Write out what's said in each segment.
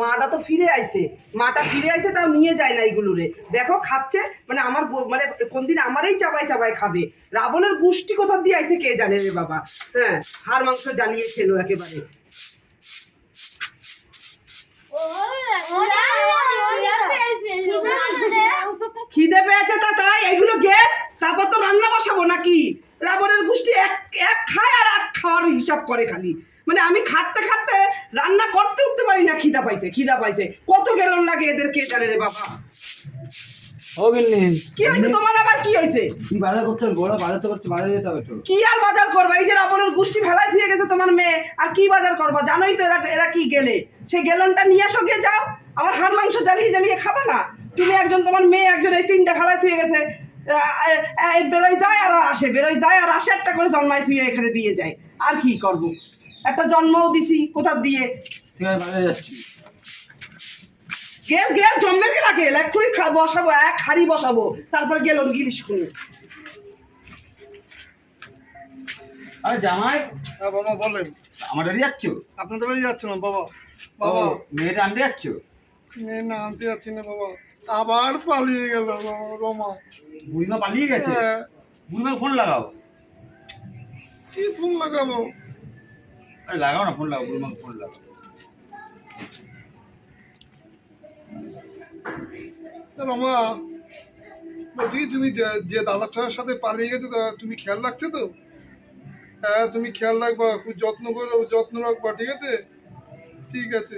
মাটা তো ফিরে আইছে। মাটা ফিরে আইছে, তাও নিয়ে যায় না এইগুলোরে দেখো, খাচ্ছে মানে আমার মানে কোন দিন আমারই চাবাই চাবাই খাবে। রাবণের গুষ্টি কোথা দিয়ে আইছে কে জানে রে বাবা? হ্যাঁ হাড় মাংস জ্বালিয়ে খেলো একেবারে। খিদে পেয়েছে তা তাই, এগুলো গে তারপর তো রান্না বসাবো নাকি? রাবণের গোষ্ঠী এক এক খায় আর এক খাওয়ার হিসাব করে খালি। মানে আমি খাটতে খাটতে রান্না করতে উঠতে পারি না খিদা পাইছে খিদা পাইছে। কত গেলন লাগে এদের কে জানে রে বাবা। কি হয়েছে তোমার আবার কি হয়েছে? বাজার করতে বড় বাজার তো করতে বাইরে যেতে হবে কি আর বাজার করবা? এই যে রাবণের গোষ্ঠী ফেলায় ধুয়ে গেছে তোমার মেয়ে আর কি বাজার করবা? জানোই তো এরা এরা কি গেলে। সেই গেলনটা নিয়ে আসো গিয়ে যাও। আমার হাড় মাংস জ্বালিয়ে জ্বালিয়ে খাবে না? তুমি একজন তোমার মেয়ে একজন এই তিনটা ফেলায় ধুয়ে গেছে। বেরোয় যায় আর আসে বেরোয় যায় আর আসে একটা করে জন্মায় ধুয়ে এখানে দিয়ে যায়। আর কি করব? একটা জন্মও দিছি কোথা দিয়ে? যাচ্ছি গেল গেল জন্মের কে রাখে এক্ষুনি বসাবো এক হাড়ি বসাবো তারপর গেলন গিলিস করে আরে জামাই হ্যাঁ বাবা বলেন। আমার বাড়ি যাচ্ছ? আপনাদের বাড়ি যাচ্ছিলাম বাবা। বাবা। মেয়েটা আনতে যাচ্ছ? মেয়ে না আনতে যাচ্ছি না বাবা। আবার পালিয়ে গেল বাবা, রমা। বুড়িমা পালিয়ে গেছে? হ্যাঁ, বুড়িমা ফোন লাগাও। কি ফোন লাগাবো? আরে লাগাও না ফোন লাগাও বুড়িমাকে ফোন লাগাও। রমা বলছি তুমি যে- দাদাটার সাথে পালিয়ে গেছে তা তুমি খেয়াল রাখছো তো? হ্যাঁ তুমি খেয়াল রাখবা খুব যত্ন করে যত্ন রাখবা ঠিক আছে? ঠিক আছে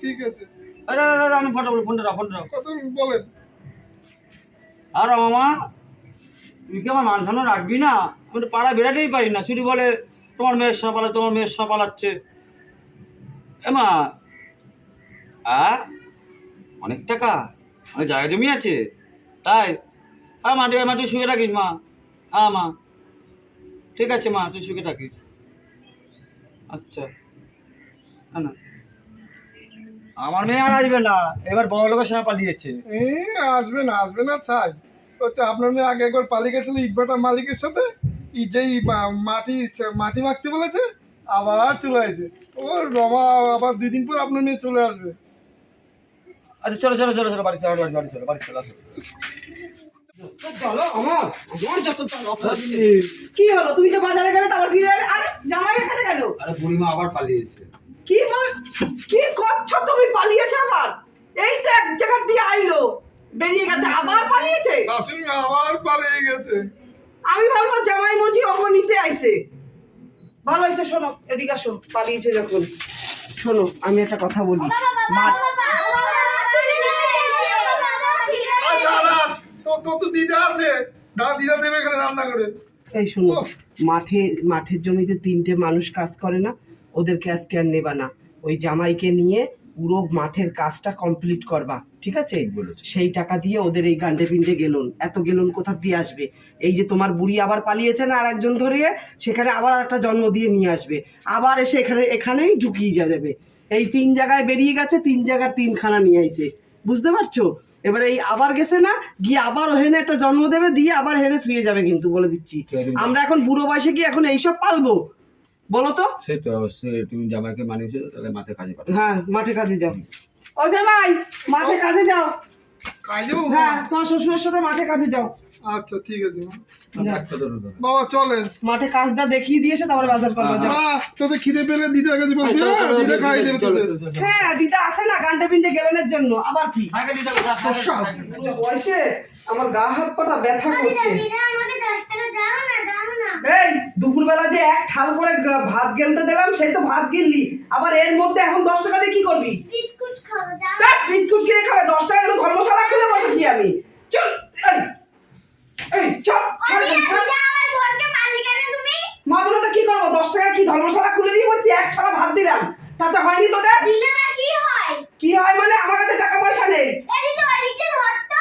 ঠিক আছে। আরে আরে, আমি ফোনটা বলি ফোনটা রাখ ফোনটা রাখ কত বলেন। আর মামা তুই কি আমার মান সম্মান রাখবি না? আমি তো পাড়া বেরাতেই পারি না শুধু বলে তোমার মেয়ের সব পালা তোমার মেয়ের সব পালাচ্ছে। এমা, আ? অনেক টাকা, অনেক জায়গা জমি আছে। তাই হ্যাঁ মা ঠিক মা, তুই শুয়ে রাখিস মা। হ্যাঁ মা। ঠিক আছে, মা, তুই শুয়ে থাকিস। আচ্ছা। না আমার মেয়ে আর আসবে না। এবার বড় লোকের সময় পালিয়েছে। আসবে না আসবে না চাই আপনার মেয়ে আগে একবার পালিয়ে গেছিল ইটভাটার মালিকের সাথে। যেই মাটি মাটি মাখতে বলেছে আবার চলে আসে। ও রমা আবার দুই দিন পর আপনার মেয়ে চলে আসবে। আচ্ছা চলো চলো চলো চলো বাড়ি চলো বাড়ি বাড়ি চলো বাড়ি চলো চলো কি? হলো? তুমি যে বাজারে গেলে তারপর ফিরে আরে জামাই এখানে গেল আরে বুড়িমা আবার পালিয়েছে। কি বল কি করছ তুমি? পালিয়েছে আবার? এই তো এক জায়গা দিয়ে আইলো বেরিয়ে গেছে আবার পালিয়েছে? শাশুড়ি আবার পালিয়ে গেছে। আমি ভাবলাম জামাই মজি নিতে আইছে। ভালো হয়েছে শোনো এদিকে আসো পালিয়েছে যখন। শোনো আমি একটা কথা বলি। দাদা আছে। দাদা দিদা দেবে এখানে রান্না করে। এই শোনো মাঠে মাঠের জমিতে তিনটে মানুষ কাজ করে না ওদেরকে আজকে আর নেবা না। ওই জামাইকে নিয়ে পুরো মাঠের কাজটা কমপ্লিট করবা ঠিক আছে? সেই টাকা দিয়ে ওদের এই গান্ডে পিন্ডে গেলুন। এত গেলুন কোথা দিয়ে আসবে? এই যে তোমার বুড়ি আবার পালিয়েছে না আর একজন ধরিয়ে সেখানে আবার একটা জন্ম দিয়ে নিয়ে আসবে। আবার এসে এখানে এখানেই ঢুকিয়ে যাবে এই তিন জায়গায় বেরিয়ে গেছে তিন জায়গার তিনখানা নিয়ে আইছে। বুঝতে পারছ? এবারে এই আবার গেছে না গিয়ে আবার হেনে একটা জন্ম দেবে দিয়ে আবার হেনে থুয়ে যাবে কিন্তু বলে দিচ্ছি। আমরা এখন বুড়ো বয়সে কি এখন এইসব পালবো। বলো তো। সে তো অবশ্যই তুমি জামাইকে মানিয়েছো তাহলে মাঠে কাজে পাঠাও। হ্যাঁ মাঠে কাজে যাও। ও জামাই! মাঠে কাজে যাও। কাজে হ্যাঁ তোমার শ্বশুরের সাথে মাঠে কাজে যাও। আচ্ছা ঠিক আছে। বাবা চলেন। মাঠে কাজটা দেখিয়ে দিয়েছে তারপরে বাজার করবা যাও। তোদের খিদে পেলে দিদার কাছে বলবি হ্যাঁ, দিদা খাই দেবে তোদের। চলো, চলো, চলো। হ্যাঁ দিদা আসে না গান্ডে পিন্ডে গেলনের জন্য। আবার কি? বয়সে আমার গা হাত পাটা ব্যথা করছে। এই দুপুরবেলা যে এক থাল করে ভাত গেলতে দিলাম সেই তো ভাত গিললি। আবার এর মধ্যে এখন দশ টাকা দিয়ে কি করবি? বিস্কুট খাব বিস্কুট কিনে খাবে দশ টাকা করে ধর্মশালা খুলে বসেছি আমি। চল এই এই চল ছাড় মা বলে তো কি করব? দশ টাকা কি ধর্মশালা খুলে নিয়ে বসি এক থালা ভাত দিলাম। তাতে হয়নি তোদের? দিলে না কি হয় মানে আমার কাছে টাকা পয়সা নেই এদি তো বাড়িতে ধরতো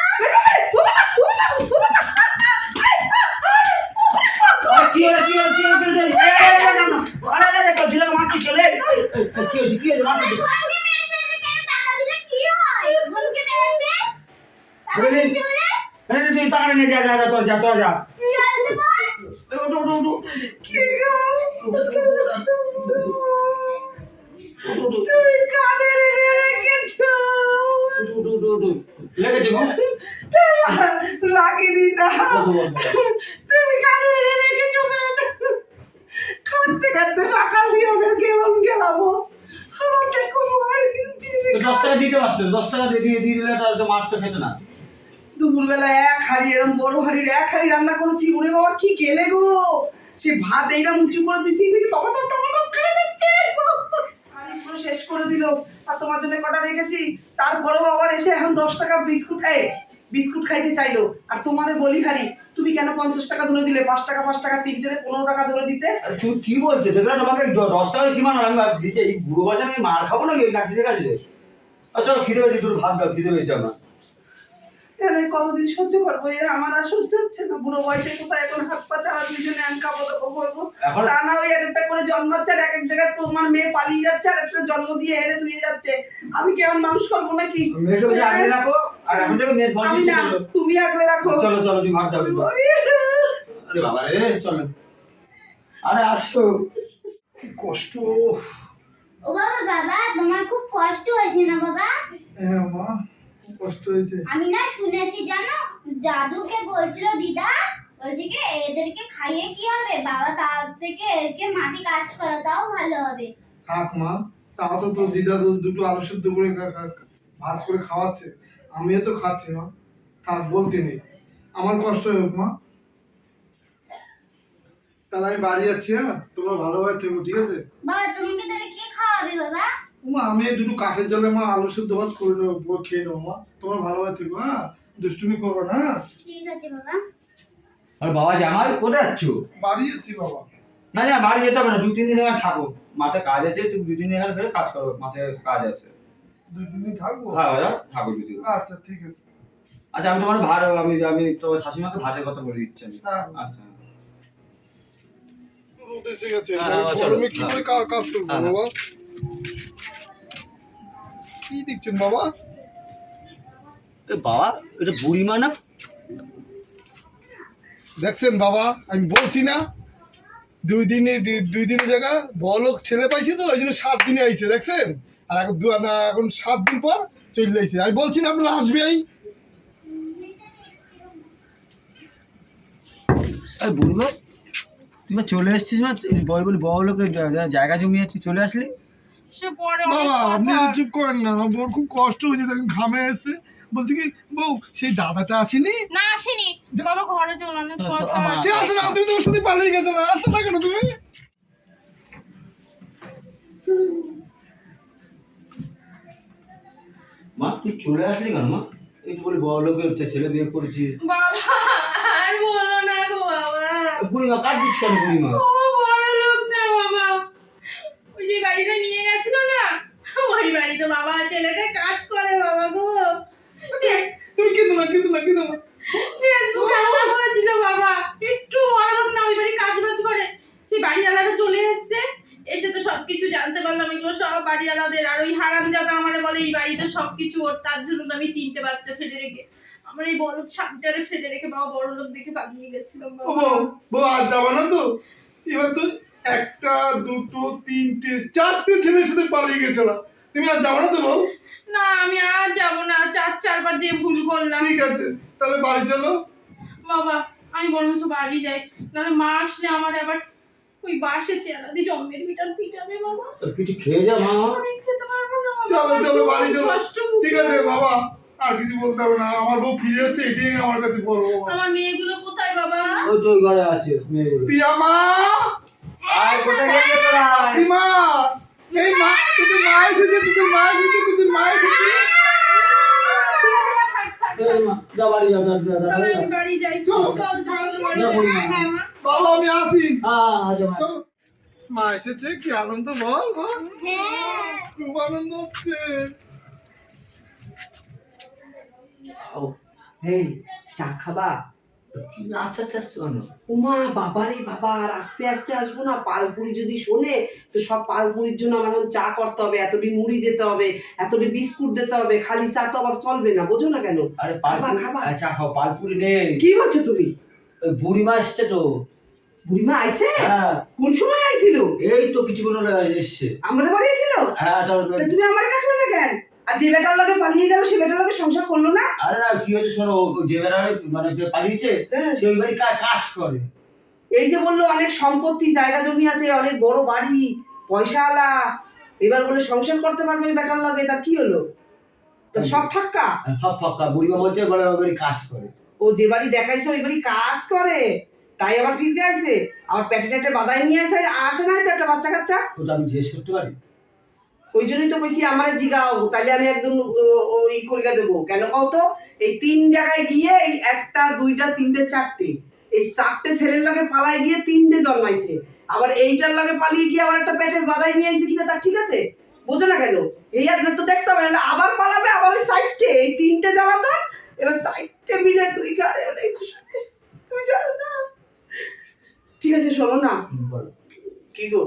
আরে, কি হলো, কি হলো, কি হলো, কি হলো? এই, এই, এই, এই, না, না। আরে, আরে, আরে, ঝিলাকে মারছিস কেন? এই, এই, এই, কি হয়েছে, কি হয়েছে, মারছিস কেন? বোনকে মেরেছে যে কেন টাকা দিলে কি হয় বোনকে মেরেছে টাকা বলে- দিয়েছে বলে এই, এই, তুই টাকাটা নিয়ে যা, যা, যা, তোর যা, তোর যা। চলতে বল এই, ওঠো, ওঠো, ওঠো। কি গো? তুমি কাদের রে বসো বসো তুমি কানে এনে রেখেছো পেট খাটতে সকাল দিয়ে ওদের কেমন গেলাবো আমারটা কোনো দশ টাকা দিতে পারছ দশ টাকা দিয়ে দিয়ে দিয়ে দিলে তাহলে তো মাছ তো খেতে না। দুপুরবেলা এক হাড়ি এরকম বড় হাড়ির এক হাড়ি রান্না করেছি ওরে বাবা কি গেলে গো? সে ভাত এইরকম উঁচু করে দিছি দেখি টমাটো টমাটো খেয়ে নিচ্ছে আমি পুরো শেষ করে দিল আর তোমার জন্য কটা রেখেছি। তারপরেও আবার এসে এখন দশ টাকা বিস্কুট এই বিস্কুট খাইতে চাইলো। আর তোমারে বলি হারি তুমি কেন পঞ্চাশ টাকা ধরে দিলে? পাঁচ টাকা পাঁচ টাকা তিনটে পনেরো টাকা ধরে দিতে? আরে তুমি কি বলছো? দেখলে তোমাকে দশ টাকা কি মানে আমি দিচ্ছি এই বুড়ো বাজার আমি মার খাব নাকি? এই কাছে? আচ্ছা খিদে পেয়েছি তোর ভাত দাও খিদে পেয়েছে আমার। কতদিন সহ্য করব? আমার আর সহ্য হচ্ছে না। বুড়ো বয়সে কোথায় এখন হাত পা চালা দুজনে আমি কাবো দাবো করব তা না ওই এক একটা করে জন্মাচ্ছে আর এক এক জায়গায় তোমার মেয়ে পালিয়ে যাচ্ছে আর একটা জন্ম দিয়ে হেরে ধুয়ে যাচ্ছে। আমি কেমন মানুষ করব নাকি? মেয়েকে রাখো আর এখন থেকে মেয়ের ফল আমি না তুমি আগলে রাখো। চলো চলো তুমি ভাত দাও আরে বাবা রে চলো। আরে আসো। কি কষ্ট। ও বাবা বাবা তোমার খুব কষ্ট হয়েছে না বাবা? হ্যাঁ মা কষ্ট হয়েছে। আমি না শুনেছি জানো দাদুকে বলছিল দিদা বলছে কি এদেরকে খাইয়ে কি হবে? বাবা তার থেকে এদেরকে মাটি কাজ করো তাও ভালো হবে। থাক মা তাও তো তোর দিদা দুটো আলু সিদ্ধ করে ভাত করে খাওয়াচ্ছে। আমিও তো খাচ্ছি মা। থাক বলতে নেই। আমার কষ্ট হোক মা। তাহলে আমি বাড়ি যাচ্ছি হ্যাঁ? তোমরা ভালোভাবে থেকো ঠিক আছে? বাবা তোমাকে তাহলে কি খাওয়াবে বাবা? মা আমি দুটো কাঠের জলে মা আলু সিদ্ধ ভাত করে নেব খেয়ে নেব মা। তোমরা ভালোভাবে থেকো হ্যাঁ? দুষ্টুমি করব না হ্যাঁ? ঠিক আছে বাবা। আর বাবা জামাই কোথায় যাচ্ছ? বাড়ি যাচ্ছি বাবা। না না বাড়ি যেতে হবে না দু তিন দিন এখানে থাকো। মাঠে কাজ আছে তুমি দু তিন দিন এখানে ফেরে কাজ করো মাঠে কাজ আছে। দুই তিন দিন থাকব? হ্যাঁ বাবা থাকো দুই আচ্ছা ঠিক আছে। আচ্ছা আমি তোমার ভাড়া আমি আমি তোমার শাশুড়িমাকে ভাতের কথা বলে দিচ্ছি আমি। হ্যাঁ। আচ্ছা। এসে গেছে। হ্যাঁ, গরমে কি হ্যাঁ। করে কাজ করব বাবা? কি দেখছেন বাবা? বাবা এটা বুড়িমা না? দেখছেন বাবা? আমি বলছি না। দুই দিনে দুই- দুই দিনের জায়গা বলক ছেলে পাইছে তো ওই জন্য সাত দিনে আইছে দেখছেন? আর এখন দু না এখন সাত দিন পর চলে আইছে আমি বলছি না আপনারা আসবেই এই। বুড়িমা তুমি চলে এসেছিস না? বয় বলি বড় লোকের জায়গা জমি আছে চলে আসলি? সে বাবা আপনি চুপ করেন না ওর খুব কষ্ট হয়েছে দেখুন ঘামে এসছে। বলছি কি বউ সেই দাদাটা আসেনি? না আসেনি। বাবা ঘরে চল অনেক সে আসে না তুমি তো ওর সাথে পালিয়ে গেছো না আসতে না কেন তুমি। মা তুই চলে আসলি কেন মা? এই তো বলি বড় লোকের ছেলে বিয়ে করেছিস। বাবা আর বলো না গো বাবা। বুড়িমা কাঁদছিস কেন বুড়িমা? ও বড় লোক না বাবা। ওই যে গাড়িটা নিয়ে গেছিল না ওই বাড়িতে বাবা ছেলেটা কাজ করে বাবা গো। তুমি কিন্তু না কিন্তু না কিন্তু না ফেসবুকে আশা করেছিল বাবা। একটু বড় লোক না ওই বাড়ি কাজ বাজ করে। সেই বাড়িওয়ালারা চলে এসছে। এসে তো সবকিছু জানতে পারলাম এগুলো সব বাড়িওয়ালাদের আর ওই হারাম জাদা আমারে বলে এই বাড়িটা সবকিছু ওর তার জন্য তো আমি তিনটে বাচ্চা ফেলে রেখে আমার এই বড় ছাপটারে ফেলে রেখে বাবা বড় লোক দেখে পালিয়ে গেছিলাম বাবা। আজ যাব না তো? এবার তো একটা দুটো তিনটে চারটে ছেলের সাথে পালিয়ে গেছিলাম। তুমি আর যাব না তো বউ? না আমি আর যাব না চার চারবার যে ভুল করলাম ঠিক আছে তাহলে বাড়ি চলো। বাবা আমি বরঞ্চ বাড়ি যাই নাহলে মা আসলে আমার আবার ওই বাসে চেলা দিয়ে জম্মের মিটার পিটাবে বাবা। কিছু খেয়ে যা মা। আমি খেতে পারব না চলো চলো বাড়ি চলো। ঠিক আছে বাবা। আর কিছু বলতে হবে না। আমার বউ ফিরে এসছে এটাই আমার কাছে বলব বাবা। আমার মেয়েগুলো কোথায় বাবা? ওই তো ঘরে আছে মেয়েগুলো। পিয়ামা আর কোথায় গেছে তোরা? মা! এই মা তোদের মা এসেছে তোদের মা এসেছে তোদের মা এসেছে। যা বাড়ি যাও যা যা, যা বাড়ি। বাড়ি যাই। চলো। চল চল বাড়ি। হ্যাঁ মা। বাবা আমি আসি। হ্যাঁ মা। চলো। মা এসেছে কি আনন্দ বল বল হ্যাঁ। খুব আনন্দ হচ্ছে। এই চা খাবা? আস্তে আস্তে কেন উমা বাবারে বাবা আর আস্তে আস্তে আসব না। পালপুরি যদি শোনে তো সব পালপুরির জন্য আমার চা করতে হবে এতটি মুড়ি দিতে হবে এতটি বিস্কুট দিতে হবে খালি চা তো আবার চলবে না বোঝো না কেন? আরে খাবা, পালপুরি খাবা। চা খাও পালপুরি নেই। কি বলছো তুমি? বুড়ি বুড়িমা এসছে তো। বুড়িমা আইছে? হ্যাঁ। কোন সময় আইছিল? এই তো কিছুক্ষণ হলো এসছে। আমাদের বাড়ি আইছিল? হ্যাঁ তুমি আমারে ডাকলে না কেন? আর যে বেটার লগে পালিয়ে গেল সে বেটার লগে সংসার করল না? আরে না কি হয়েছে শোনো যে বেড়ারে মানে যে পালিয়েছে হ্যাঁ। সে ওই বাড়ি কাজ করে। এই যে বলল অনেক সম্পত্তি জায়গা জমি আছে অনেক বড় বাড়ি পয়সা আলা। এবার বলে সংসার করতে পারবে ওই বেটার লগে তার কি হলো? তো সব ফাক্কা আর সব ফাঁকা। বুড়ি মা বলছে বলে ওই বাড়ি কাজ করে। ও যে বাড়ি দেখাইছে ওই বাড়ি কাজ করে। তাই আবার ফিরতে আসে আবার প্যাটে ট্যাটে বাদায় নিয়ে আসে আসে নাই তো একটা বাচ্চা কাচ্চা? ওটা আমি জিজ্ঞেস করতে পারি। ওই জন্যই তো কইছি আমার জিগাও তাহলে আমি একদম ওই করিয়া দেবো। কেন কও তো এই তিন জায়গায় গিয়ে এই একটা দুইটা তিনটে চারটে এই চারটে ছেলের লগে পালাই গিয়ে তিনটে জন্মাইছে। আবার এইটার লগে পালিয়ে গিয়ে আবার একটা পেটের বাদাই নিয়ে আইছে কিনা তার ঠিক আছে? বোঝো না কেন? এই আর তো দেখতে হবে আবার পালাবে আবার ওই সাইডটে এই তিনটে জ্বালাতন এবার সাইডটে মিলে দুই গাড়ি তুমি জানো না। ঠিক আছে শোনো না। কি গো?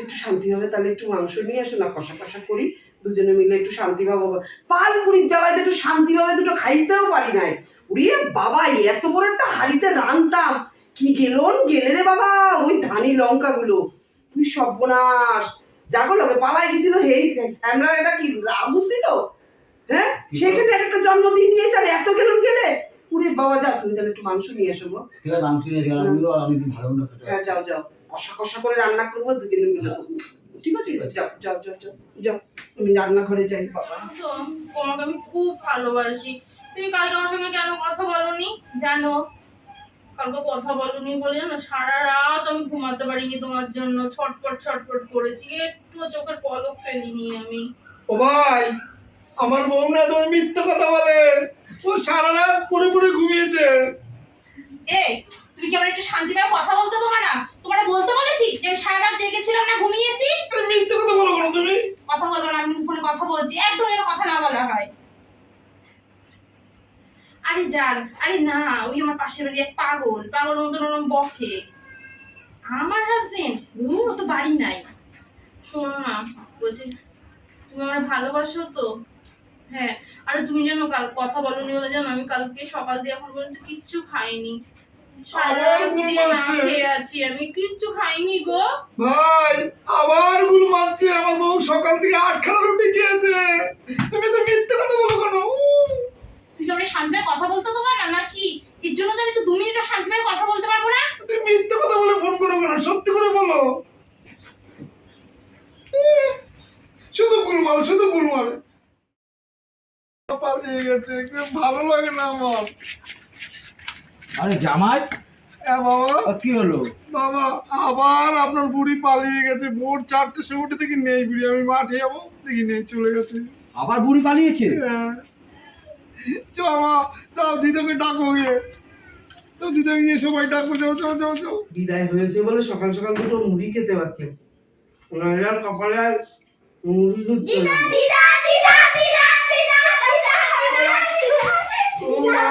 একটু শান্তি হবে তাহলে একটু মাংস নিয়ে আসো না কষা কষা করি। দুজনে মিলে একটু শান্তি পাবো পালপুরির জ্বালায় একটু শান্তি পাবে দুটো খাইতেও পারি নাই। উড়িয়ে বাবা এত বড় একটা হাড়িতে রানতাম কি গেলন গেলে রে বাবা ওই ধানি লঙ্কাগুলো। তুই সর্বনাশ। যাগো লোকে পালাই গেছিল হেই আমরা এটা কি রাবু ছিল? হ্যাঁ? সেখানে একটা জন্মদিন নিয়েছে আর এত গেলন গেলে? উড়ে বাবা যাও তুমি তাহলে একটু মাংস নিয়ে এসো গো। ঠিক আছে মাংস নিয়ে গেলাম আমিও অনেকদিন ভালো না খেতে হ্যাঁ যাও যাও। কষা কষা করে রান্না করব দুজনে মিলে ঠিক আছে? যাও যাও যাও যাও যাও। আমি রান্নাঘরে যাই বাবা। তো তোমাকে আমি খুব ভালোবাসি। তুমি কালকে আমার সঙ্গে কেন কথা বলনি? জানো কালকে কথা বলনি বলে জানো সারা রাত আমি ঘুমাতে পারিনি তোমার জন্য। ছটপট ছটপট করেছি। একটু চোখের পলক ফেলিনি আমি। ও ভাই! আমার বউ না তোমার মিথ্যে কথা বলে। ও সারা রাত পরে পরে ঘুমিয়েছে। এ তুমি কি আমার একটু কথা বলতে তোমার না? তোমার বলতে বলেছি যে আমি সারা রাত জেগেছিলাম না ঘুমিয়েছি? মিথ্যে কথা বলো কেন তুমি? কথা বলব না আমি ফোনে কথা বলছি। একদম এর কথা না বলা হয়। আরে জান আরে না ওই আমার পাশের বাড়ি এক পাগল। পাগল মতন ওরম বকে। আমার হাজবেন্ড ও তো বাড়ি নাই। শোনো না বলছি তুমি আমার ভালোবাসো তো? হ্যাঁ আরে তুমি জানো কাল কথা বলনি বলে জানো আমি কালকে সকাল দিয়ে এখন পর্যন্ত কিচ্ছু খাইনি। আমি কিচ্ছু খাইনি গো। ভাই আবার গুল মারছে আমার বউ সকাল থেকে আটখানা রুটি খেয়েছে। তুমি তো মিথ্যে কথা বলো কেন? তুই কি কথা বলতে না নাকি? এর জন্য তো আমি তো দু মিনিট শান্তিভাবে কথা বলতে পারব না। তুমি মিথ্যে কথা বলে ফোন করো কেন? সত্যি করে বলো। শুধু গুলমাল শুধু গুলমাল পালিয়ে গেছে ভালো লাগে না আমার। আরে জামাই? হ্যাঁ বাবা। কি হলো? বাবা আবার আপনার বুড়ি পালিয়ে গেছে। ভোর চারটের সময় উঠে দেখি নেই বুড়ি আমি মাঠে যাব দেখি নেই চলে গেছে। আবার বুড়ি পালিয়েছে? হ্যাঁ। যাও দিদাকে ডাকো গিয়ে। তো দিদাকে নিয়ে সবাই ডাকো যাও যাও যাও যাও। বিদায় হয়েছে বলে সকাল সকাল দুটো মুড়ি খেতে পারছে ওনার কপালে আর মুড়ি দিদা দিদা দিদা দিদা ও মা,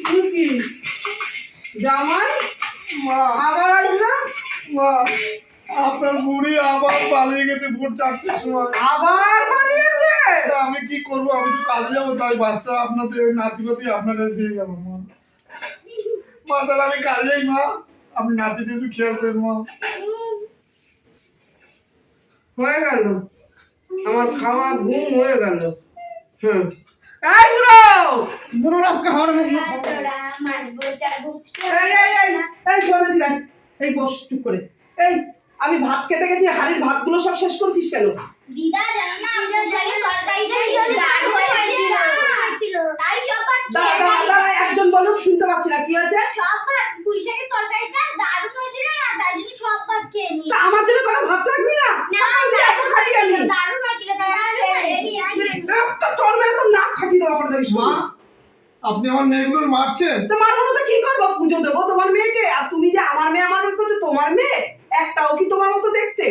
তুমি কি জামাই আবার আসবে? আপনার বুড়ি আবার পালিয়ে গেছে ভোর চারটের সময়। আবার পালিয়েছে? আমি কি করব? আমি তো কাজে যাব তাই বাচ্চা আপনাদের নাতি পাতি আপনার কাছে দিয়ে গেল মা। মা তাহলে আমি কাজে যাই মা। আপনি নাতিতে একটু খেয়াল করেন মা। হয়ে গেল। আমার খাওয়া ঘুম হয়ে গেল। হুম এই বুড়ো! বুড়ো রাস্তা হওয়ার তোরা মারবো যাব এই এই এই এই চলে এই বস চুপ করে। এই আমি ভাত খেতে গেছি হাড়ির ভাতগুলো সব শেষ করেছিস কেন? দিদা জানো না তরকারিটা হয়েছিল। তাই সব দাঁড়া দাঁড়া একজন বলুক শুনতে পাচ্ছি না কি হয়েছে? সব ভাত পুঁই তরকারিটা দারুণ হয়েছিল। না তাই জন্য সব ভাত খেয়ে নিই তা আমার জন্য কোনো ভাত রাখবি না? সকাল থেকে এত খালি আমি? দারুণ হয়েছিল দারুণ একটা চল মেরে তো নাক ফাটিয়ে দেওয়া করে দেখিস মা আপনি আমার মেয়েগুলোর মারছেন? তো মারবো তো কি করব? পুজো দেবো তোমার মেয়েকে। আর তুমি যে আমার মেয়ে আমার মেয়ে করছ তোমার মেয়ে একটাও কি তোমার মতো দেখতে?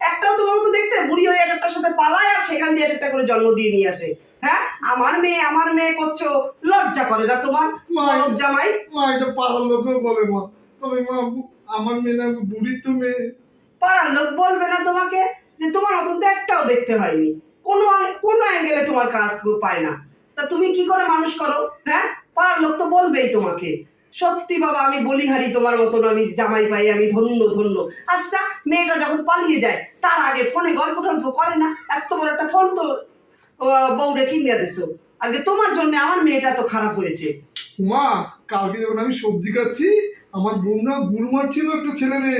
একটাও তোমার মতো দেখতে? বুড়ি হয়ে একটার সাথে পালায় আর সেখান দিয়ে একটা করে জন্ম দিয়ে নিয়ে আসে। হ্যাঁ? আমার মেয়ে আমার মেয়ে করছ লজ্জা করে না তোমার? মা। বলদ জামাই। মা এটা পাড়ার লোকেও বলে মা। তবে মা আমার মেয়ে না বুড়ির তো মেয়ে পাড়ার লোক বলবে না তোমাকে যে তোমার মতন তো একটাও দেখতে হয়নি। কোনো কোনো অ্যাঙ্গেলে তোমার কাজ পায় না। তা তুমি কি করে মানুষ করো? হ্যাঁ? পাড়ার লোক তো বলবেই তোমাকে। সত্যি বাবা আমি বলিহারি তোমার মতন আমি জামাই পাই আমি ধন্য ধন্য। আচ্ছা মেয়েটা যখন পালিয়ে যায় তার আগে ফোনে গল্প টল্প করে না? এত বড় একটা ফোন তো বউরে কিনে দিছো। আজকে তোমার জন্য আমার মেয়েটা তো খারাপ হয়েছে। মা কালকে যখন আমি সবজি কাটছি আমার বোনরা গুলমার ছিল একটা ছেলে রে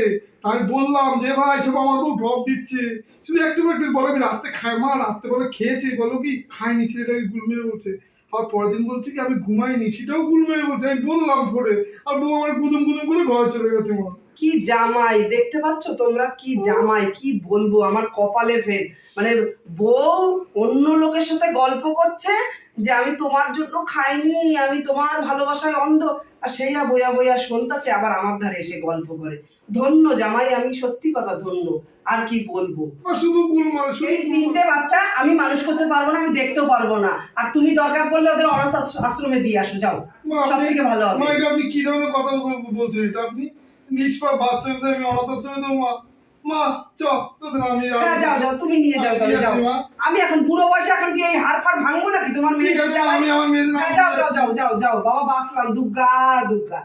আমি বললাম যে, ভাই সব আমার বউ ঢপ দিচ্ছে। শুধু একটু একটু বলে, আমি রাত্রে খাই, মা রাত্রে বলে, খেয়েছি, বলো কি, খাইনি ছেলেটাকে গুল মেরে বলছে। আর পরের দিন বলছে কি, আমি ঘুমাইনি, সেটাও গুল মেরে বলছে। আমি বললাম ভোরে, আর বউ আমার গুদুম গুদুম করে ঘরে চলে গেছে মা। কি জামাই? দেখতে পাচ্ছ তোমরা? কি জামাই? কি বলব? আমার কপালে ফের মানে বউ অন্য লোকের সাথে গল্প করছে যে আমি তোমার জন্য খাইনি আমি তোমার ভালোবাসায় অন্ধ। আর সেইয়া বইয়া বইয়া শুনতাছে আবার আমার ধারে এসে গল্প করে। ধন্য জামাই আমি সত্যি কথা ধন্য। আর কি বলব? এই তিনটে বাচ্চা আমি মানুষ করতে পারব না আমি দেখতেও পারব না। আর তুমি দরকার পড়লে ওদের অনাথ আশ্রমে দিয়ে আসো যাও। সব থেকে ভালো হবে। আপনি কি ধরনের কথা বলছেন এটা আপনি? নিষ্পাপ বাচ্চাদের আমি অনাথ আশ্রমে দেবো মা। মা চ তোদের আমি হ্যাঁ যাও যাও তুমি নিয়ে যাও তাহলে যাও। আমি এখন বুড়ো বয়সে এখন কি এই ভাঙবো নাকি? তোমার ঠিক আছে আমি আমার যাও যাও যাও যাও যাও বাবা বাসলাম দুর্গা দুর্গা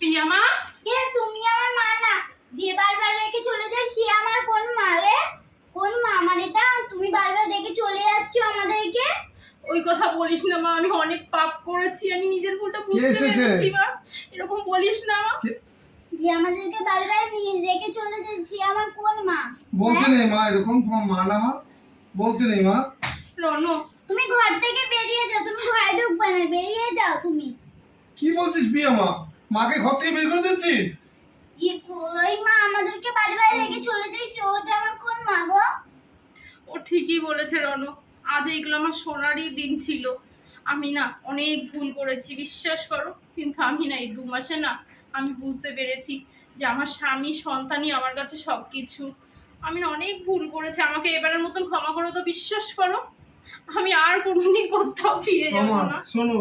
প্রিয়া মা? কে তুমি আমার মা না। যে বারবার রেখে চলে যায় সে আমার কোন মা রে? কোন মা? এটা তুমি বারবার রেখে চলে যাচ্ছ আমাদেরকে? ওই কথা বলিস না মা আমি অনেক পাপ করেছি আমি নিজের ভুলটা বুঝতে? পেরেছি মা। এরকম বলিস না মা। যে আমাদেরকে বারবার নিয়ে রেখে চলে যায় সে আমার কোন মা? বলতে নেই মা এরকম তোমার মা না মা। বলতে নেই মা। রনো। তুমি ঘর থেকে বেরিয়ে যাও তুমি ঘরে ঢুকবে না বেরিয়ে যাও তুমি। কি বলছিস বিয়ে মা? মাকে ঘর থেকে বের করে দিচ্ছিস? যে ওই মা আমাদেরকে বারবার রেখে চলে যায় সে ওটা আমার কোন মা গো? ও ঠিকই বলেছে রনো। আজ এইগুলো আমার সোনারই দিন ছিল। আমি না অনেক ভুল করেছি বিশ্বাস করো। কিন্তু আমি না এই দু মাসে না আমি বুঝতে পেরেছি যে আমার স্বামী সন্তানই আমার কাছে সব কিছু আমি না অনেক ভুল করেছি আমাকে এবারের মতন ক্ষমা করো তো বিশ্বাস করো। আমি আর কোনোদিন কোথাও ফিরে যাব না। শোনো।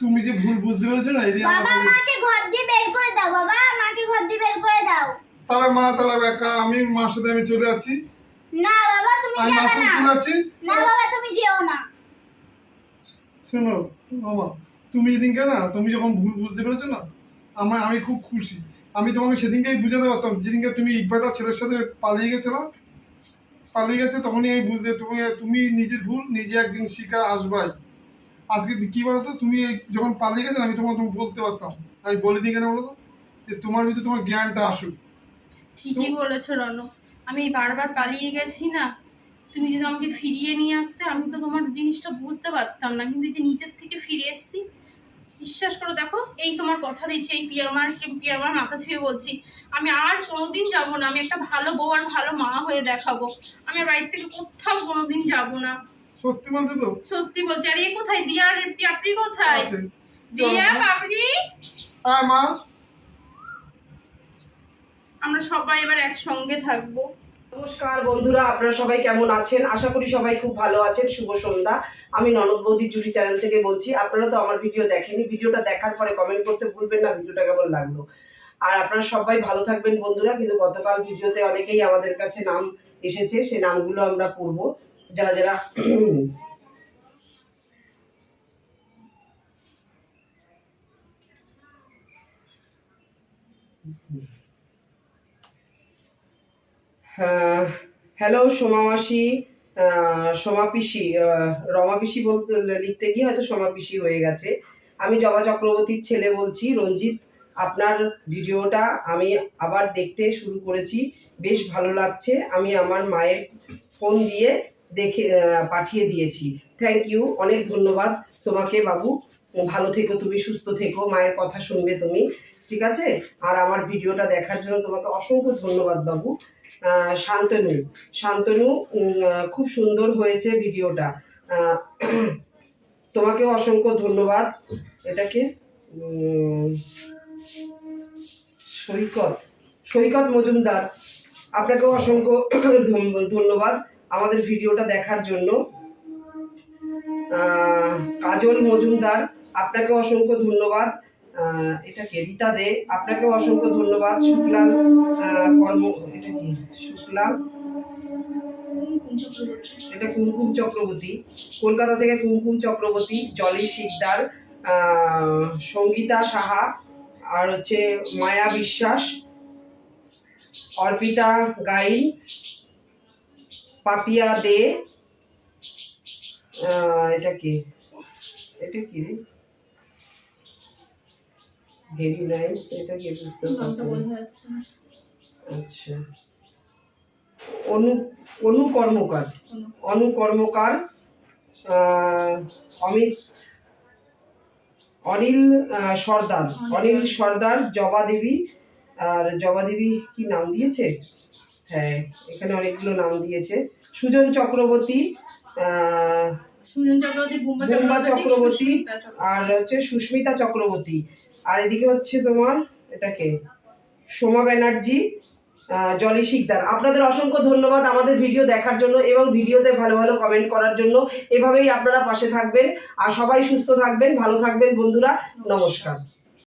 তুমি যে ভুল বুঝতে পেরেছ না বাবা মাকে ঘর দিয়ে বের করে দাও বাবা মাকে ঘর দিয়ে বের করে দাও। তাহলে মা তাহলে একা আমি মার সাথে আমি চলে যাচ্ছি। না বাবা তুমি যাবে না। না বাবা তুমি যেও না। শোনো মামা তুমি যেদিনকে না তুমি যখন ভুল বুঝতে পেরেছ না আমার আমি খুব খুশি। আমি তোমাকে সেদিনকেই বুঝাতে পারতাম যেদিনকে তুমি ইটবাটা ছেলের সাথে পালিয়ে গেছিলাম পালিয়ে গেছে তখনই আমি বুঝতে তুমি তুমি নিজের ভুল নিজে একদিন শিকার আসবাই। আজকে কি বলতো তুমি এই- যখন পালিয়ে গেছো আমি তোমাকে তুমি বলতে পারতাম। আমি বলিনি কেন বলো তো? যে তোমার ভিতরে তোমার জ্ঞানটা আসুক। ঠিকই বলেছ রনো। আমি বারবার পালিয়ে গেছি না। তুমি যদি আমাকে ফিরিয়ে নিয়ে আসতে আমি তো তোমার জিনিসটা বুঝতে পারতাম না। কিন্তু এই যে নিচের থেকে ফিরে এসেছি বিশ্বাস করো দেখো এই তোমার কথা দিচ্ছি এই পিয়ামার পিয়ামার মাথা ছুঁয়ে বলছি। আমি আর কোনোদিন যাব না আমি একটা ভালো বউ আর ভালো মা হয়ে দেখাবো। আমি আর বাড়ির থেকে কোথাও কোনোদিন যাব না। সত্যি বলছো তো? সত্যি বলছি। আর এ কোথায়? দিয়া আর পাপড়ি কোথায়? দিয়া পাপড়ি মা। আমরা সবাই এবার একসঙ্গে থাকব। নমস্কার বন্ধুরা, আপনারা সবাই কেমন আছেন? আশা করি সবাই খুব ভালো আছেন। শুভ সন্ধ্যা। আমি ননদ বৌদি জুড়ি চ্যানেল থেকে বলছি, আপনারা তো আমার ভিডিও দেখেনি ভিডিওটা দেখার পরে কমেন্ট করতে ভুলবেন না ভিডিওটা কেমন লাগল? আর আপনারা সবাই ভালো থাকবেন বন্ধুরা, কিন্তু গতকাল ভিডিওতে অনেকেই আমাদের কাছে নাম এসেছে, সে নামগুলো আমরা পড়ব। যারা যারা হ্যালো সোমা মাসি। সোমা পিসি রমা পিসি বলতে লিখতে গিয়ে হয়তো সোমা পিসি হয়ে গেছে। আমি জবা চক্রবর্তীর ছেলে বলছি। রঞ্জিত, আপনার ভিডিওটা আমি আবার দেখতে শুরু করেছি। বেশ ভালো লাগছে। আমি আমার মায়ের ফোন দিয়ে দেখে পাঠিয়ে দিয়েছি। থ্যাংক ইউ অনেক ধন্যবাদ তোমাকে বাবু। ভালো থেকো তুমি, সুস্থ থেকো। মায়ের কথা শুনবে তুমি। ঠিক আছে? আর আমার ভিডিওটা দেখার জন্য তোমাকে অসংখ্য ধন্যবাদ বাবু। শান্তনু। শান্তনু খুব সুন্দর হয়েছে ভিডিওটা। আহ, তোমাকেও অসংখ্য ধন্যবাদ। এটাকে সৈকত সৈকত মজুমদার আপনাকেও অসংখ্য ধন্য- ধন্যবাদ আমাদের ভিডিওটা দেখার জন্য। কাজল মজুমদার আপনাকে অসংখ্য ধন্যবাদ। এটা কে রীতা দে। আপনাকেও অসংখ্য ধন্যবাদ। শুক্লাল আহ, কর্ম এটা কি? শুক্লাল এটা কুমকুম চক্রবর্তী। কলকাতা থেকে কুমকুম চক্রবর্তী জলি শিকদার সঙ্গীতা সাহা আর হচ্ছে মায়া বিশ্বাস অর্পিতা গাইন পাপিয়া দে। এটা কি? এটা কি রে? ভেরি নাইস এটা কি বুঝতে পারছি আচ্ছা। অনু অনু কর্মকার অনু কর্মকার আহ, অমিত অনিল সর্দার। অনিল সর্দার। জবা দেবী আর জবা দেবী কি নাম দিয়েছে? হ্যাঁ এখানে অনেকগুলো নাম দিয়েছে। সুজন চক্রবর্তী সুজন চক্রবর্তী বুম্বা চক্রবর্তী। আর হচ্ছে সুস্মিতা চক্রবর্তী। আর এদিকে হচ্ছে তোমার এটাকে সোমা ব্যানার্জি জলি শিকদার। আপনাদের অসংখ্য ধন্যবাদ আমাদের ভিডিও দেখার জন্য এবং ভিডিওতে ভালো ভালো কমেন্ট করার জন্য। এভাবেই আপনারা পাশে থাকবেন। আর সবাই সুস্থ থাকবেন, ভালো থাকবেন বন্ধুরা। নমস্কার।